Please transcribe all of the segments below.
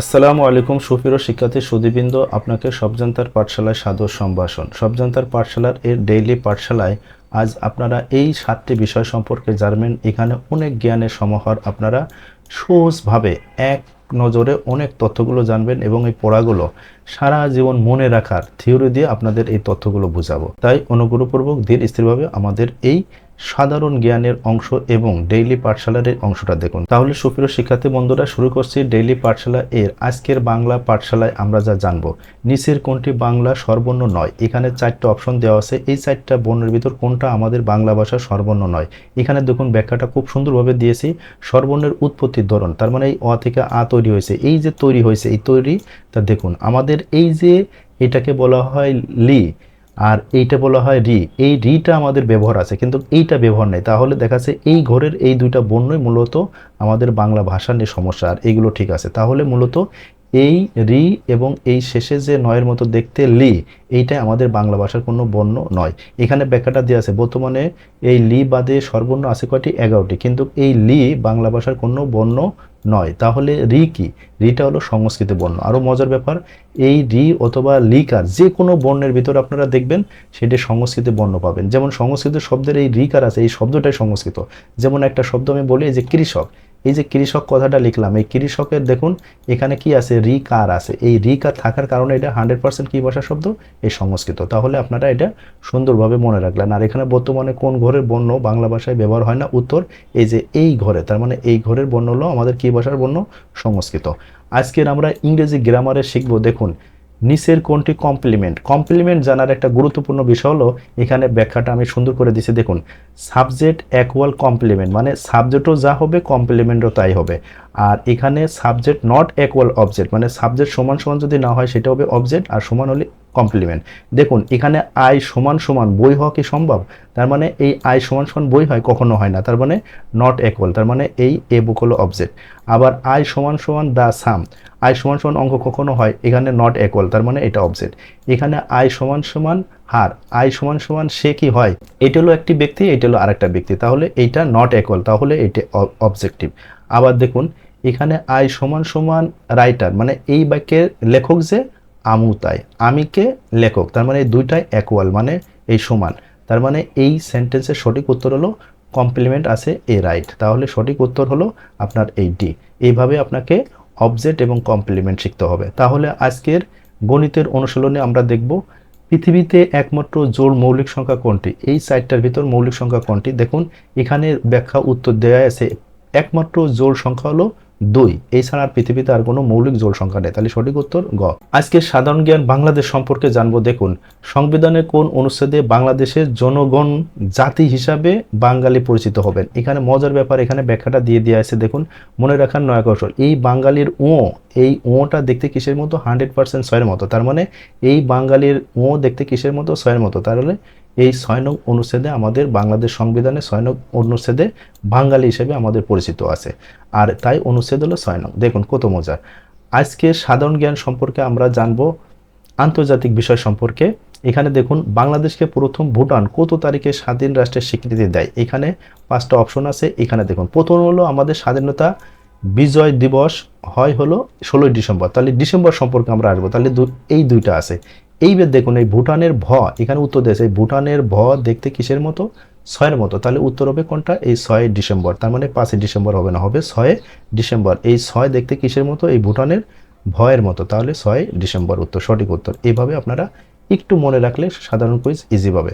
আসসালামু আলাইকুম সুপ্রিয় শিক্ষার্থী সুদীবৃন্দ আপনাকে সবজান্তার পাঠশালায় সাদর সম্ভাষণ। সবজান্তার পাঠশালার এর ডেইলি পাঠশালায় আজ আপনারা এই সাতটি বিষয় সম্পর্কে জানবেন। এখানে অনেক জ্ঞানের সমাহার আপনারা সহজভাবে এক নজরে অনেক তথ্যগুলো জানবেন এবং এই পড়াগুলো সারা জীবন মনে রাখার থিওরি দিয়ে আপনাদের এই তথ্যগুলো বুঝাবো। তাই অনুগ্রহপূর্বক ধীর স্থিরভাবে আমাদের এই সাধারণ জ্ঞানের অংশ এবং ডেইলি পাঠশালার এই অংশটা দেখুন। তাহলে সুপ্রিয় শিক্ষার্থী বন্ধুরা, শুরু করছি ডেইলি পাঠশালা এর। আজকের বাংলা পাঠশালায় আমরা যা জানব, নিচের কোনটি বাংলা সর্বর্ণ নয়? এখানে চারটা অপশন দেওয়া আছে। এই চারটা বর্ণের ভিতর কোনটা আমাদের বাংলা ভাষা সর্বর্ণ নয়? এখানে দেখুন ব্যাখ্যাটা খুব সুন্দরভাবে দিয়েছি। সর্বর্ণের উৎপত্তির ধরন, তার মানে এই অ থেকে আ তৈরি হয়েছে। এই যে তৈরি হয়েছে, এই তৈরি, তা দেখুন, আমাদের এই যে এটাকে বলা হয় লি আর এইটা বলা হয় রি। এই রিটা আমাদের ব্যবহার আছে, কিন্তু এইটা ব্যবহার নেই। তাহলে দেখা যাচ্ছে এই ঘরের এই দুইটা বর্ণই মূলত আমাদের বাংলা ভাষা নিয়ে সমস্যা, আর এইগুলো ঠিক আছে। তাহলে মূলত এই রি এবং এই শেষে যে নয়ের মতো দেখতে লি, এইটা আমাদের বাংলা ভাষার কোনো বর্ণ নয়। এখানে ব্যাখ্যাটা দেওয়া আছে, বর্তমানে এই লি বাদে সর্বর্ণ আছে কয়টি? এগারোটি। কিন্তু এই লি বাংলা ভাষার কোনো বর্ণ নয়। তাহলে রি কি? রিটা হলো সংস্কৃত বর্ণ। আরও মজার ব্যাপার, এই রি অথবা লিকার যে কোনো বর্ণের ভিতরে আপনারা দেখবেন সেটি সংস্কৃত বর্ণ পাবেন। যেমন সংস্কৃত শব্দের এই রিকার আছে, এই শব্দটাই সংস্কৃত। যেমন একটা শব্দ আমি বলি যে কৃষক এই যে কৃষক কথাটা লিখলাম, এই কৃষকের দেখুন, এখানে কি আছে? রি কার আছে। এই রি কার থাকার কারণে এটা হান্ড্রেড পার্সেন্ট কী ভাষা শব্দ? এই সংস্কৃত। তাহলে আপনারা এটা সুন্দরভাবে মনে রাখলেন। আর এখানে বর্তমানে কোন ঘরের বর্ণ বাংলা ভাষায় ব্যবহার হয় না? উত্তর, এই যে এই ঘরে। তার মানে এই ঘরের বর্ণ হলো আমাদের কী ভাষার বর্ণ? সংস্কৃত। আজকের আমরা ইংরেজি গ্রামারে শিখব। দেখুন নিচের কোনটি কমপ্লিমেন্ট কমপ্লিমেন্ট জানার একটা গুরুত্বপূর্ণ বিষয় হলো, এখানে ব্যাখ্যাটা আমি সুন্দর করে দিছি। দেখুন সাবজেক্ট অ্যাকুয়াল কমপ্লিমেন্ট মানে সাবজেক্টও যা হবে কমপ্লিমেন্টও তাই হবে। আর এখানে সাবজেক্ট নট অ্যাকুয়াল অবজেক্ট মানে সাবজেক্ট সমান সমান যদি না হয় সেটা হবে অবজেক্ট আর সমান হলে কমপ্লিমেন্ট দেখুন, এখানে আই সমান সমান বই হওয়া কি সম্ভব? তার মানে এই আই সমান সমান বই হয় কখনো হয় না, তার মানে নট অ্যাকুয়াল তার মানে এই এ বুক হলো অবজেক্ট আবার আই সমান সমান দ্য সাম আই সমান সমান অঙ্ক কখনো হয়, এখানে নট অ্যাকুয়াল তার মানে এটা অবজেক্ট এখানে আই সমান সমান হার, আই সমান সমান সে কি হয়? এটা হলো একটি ব্যক্তি, এটা হলো আরেকটা ব্যক্তি। তাহলে এইটা নট অ্যাকুয়াল তাহলে এটা অবজেক্টিভ আবার দেখুন, এখানে আই সমান সমান রাইটার মানে এই বাক্যের লেখক যে আমু তাই আমিকে লেখক, তার মানে দুইটাই অ্যাকুয়াল মানে এই সমান। তার মানে এই সেন্টেন্সের সঠিক উত্তর হলো কমপ্লিমেন্ট আছে এ রাইট তাহলে সঠিক উত্তর হলো আপনার এই ডি এইভাবে আপনাকে অবজেক্ট এবং কমপ্লিমেন্ট শিখতে হবে। তাহলে আজকের গণিতের অনুশীলনে আমরা দেখব পৃথিবীতে একমাত্র জোর মৌলিক সংখ্যা কোনটি? এই সাইটটার ভিতর মৌলিক সংখ্যা কোনটি? দেখুন, এখানে ব্যাখ্যা উত্তর দেওয়া আছে। একমাত্র জোর সংখ্যা হলো দুই এছাড়া আর পৃথিবীতে আর কোনো মৌলিক জোড় সংখ্যা নেই। তাহলে সঠিক উত্তর গ। আজকে সাধারণ জ্ঞান বাংলাদেশ সম্পর্কে জানব। দেখুন, সংবিধানের কোন অনুচ্ছেদে বাংলাদেশের জনগণ, জাতি হিসাবে বাঙালি পরিচিত হবেন? এখানে মজার ব্যাপার, এখানে ব্যাখ্যাটা দিয়ে দেওয়া আছে। দেখুন, মনে রাখার নয় কৌশল, এই বাঙালির ও, এই ওটা দেখতে কিসের মতো? হান্ড্রেড পার্সেন্ট ছয়ের মতো। তার মানে এই বাঙালির ও দেখতে কিসের মতো? ছয়ের মতো। তাহলে এই ছয় নং অনুচ্ছেদে আমাদের বাংলাদেশ সংবিধানে ছয় নং অনুচ্ছেদে বাঙালি হিসেবে আমাদের পরিচিত আছে। আর তাই অনুচ্ছেদ হলো ছয় নং দেখুন কত মজা আজকে সাধারণ জ্ঞান সম্পর্কে আমরা জানব আন্তর্জাতিক বিষয় সম্পর্কে। এখানে দেখুন, বাংলাদেশকে প্রথম ভুটান কত তারিখে স্বাধীন রাষ্ট্রের স্বীকৃতি দেয়? এখানে পাঁচটা অপশন আছে। এখানে দেখুন, প্রথম হলো আমাদের স্বাধীনতা বিজয় দিবস হয় হলো ষোলোই ডিসেম্বর। তাহলে ডিসেম্বর সম্পর্কে আমরা আসব। তাহলে এই দুইটা আছে। এইবার দেখুন, এই ভুটানের ভ, এখানে উত্তর দেশ এই ভুটানের ভ দেখতে কিসের মতো? ছয়ের মতো। তাহলে উত্তর হবে কোনটা? এই ছয় ডিসেম্বর। তার মানে পাঁচই ডিসেম্বর হবে না, হবে ছয় ডিসেম্বর। এই ছয় দেখতে কিসের মতো? এই ভুটানের ভয়ের মতো। তাহলে ছয় ডিসেম্বর উত্তর, সঠিক উত্তর। এইভাবে আপনারা একটু মনে রাখলে সাধারণ কুইজ ইজি পাবে।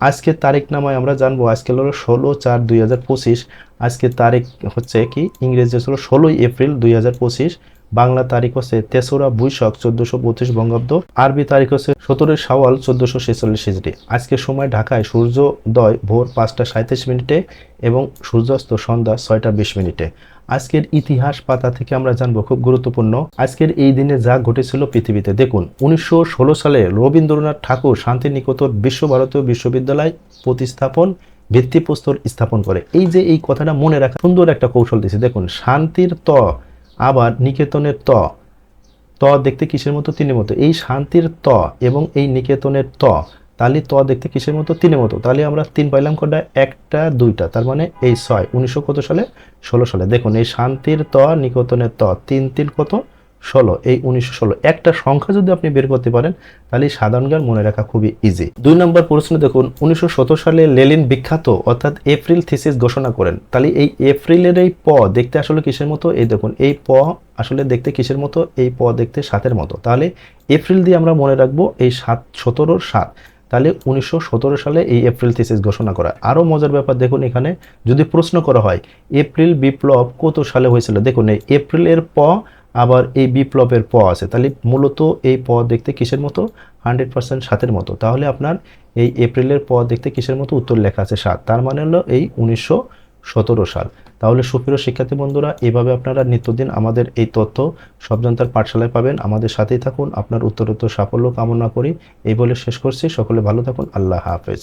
আজকের তারিখ নামায় আমরা জানব আজকে হলো ষোলো চার দুই হাজার পঁচিশ আজকের তারিখ হচ্ছে কি? ইংরেজি হলো ষোলোই এপ্রিল দুই হাজার পঁচিশ, বাংলা তারিখ হচ্ছে তেসরা বৈশাখ চোদ্দশো পঁচিশ বঙ্গাব্দ, আরবি তারিখ হচ্ছে সতেরোই সাওয়াল চোদ্দশো ছেচল্লিশ হিজড়ি আজকের সময় ঢাকায় সূর্যোদয় ভোর পাঁচটা সাঁত্রিশ মিনিটে এবং সূর্যাস্ত সন্ধ্যা ছয়টা বিশ মিনিটে। আজকের ইতিহাস পাতা থেকে আমরা জানব খুব গুরুত্বপূর্ণ আজকের এই দিনে যা ঘটেছিল পৃথিবীতে। দেখুন, উনিশশো ষোলো সালে রবীন্দ্রনাথ ঠাকুর শান্তিনিকেতন বিশ্বভারতীয় বিশ্ববিদ্যালয় প্রতিস্থাপন ভিত্তিপ্রস্তর স্থাপন করে। এই যে এই কথাটা মনে রাখা সুন্দর একটা কৌশল দিয়েছে দেখুন, শান্তির ত, আবার নিকেতনের ত। ত দেখতে কিসের মতো? তিনের মতো। এই শান্তির ত এবং এই নিকেতনের ত তাহলে ত দেখতে কিসের মতো? তিনের মতো। তাহলে আমরা তিন পাইলাম কটা? একটা, দুইটা। তার মানে এই ছয়। উনিশশো কত সালে? ষোলো সালে। দেখুন, এই শান্তির ত, নিকেতনের ত, তিন তিন কত? ষোলো। এই উনিশশো ষোলো। একটা সংখ্যা যদি আপনি বের করতে পারেন, তাহলে সাধারণ জ্ঞান মনে রাখা খুবই ইজি দুই নম্বর প্রশ্ন দেখুন, উনিশশো সতেরো সালে লেলিন বিখ্যাত, অর্থাৎ এপ্রিল থিসিস ঘোষণা করেন। তাহলে এই এপ্রিলের এই প দেখতে আসলে কিসের মতো? এই দেখুন, এই প আসলে দেখতে কিসের মতো? এই প দেখতে সাতের মতো। তাহলে এপ্রিল দিয়ে আমরা মনে রাখব এই সাত, সতেরোর সাত। তাহলে উনিশশো সতেরো সালে এই এপ্রিল থিসিস ঘোষণা করা। আরও মজার ব্যাপার দেখুন এখানে, যদি প্রশ্ন করা হয়, এপ্রিল বিপ্লব কত সালে হয়েছিল? দেখুন, এই এপ্রিলের প আবার এই বিপ্লবের প আছে। তাহলে মূলত এই প দেখতে কিসের মতো? হান্ড্রেড পার্সেন্ট সাতের মতো। তাহলে আপনার এই এপ্রিলের প দেখতে কিসের মতো? উত্তর লেখা আছে সাত। তার মানে হলো এই উনিশশো সতেরো সাল। তাহলে সুপ্রিয় শিক্ষার্থী বন্ধুরা, এভাবে আপনারা নিত্যদিন আমাদের এই তথ্য সব জনতার পাঠশালায় পাবেন। আমাদের সাথেই থাকুন, আপনার উত্তরোত্তর সাফল্য কামনা করি। এই বলে শেষ করছি। সকলে ভালো থাকুন। আল্লাহ হাফেজ।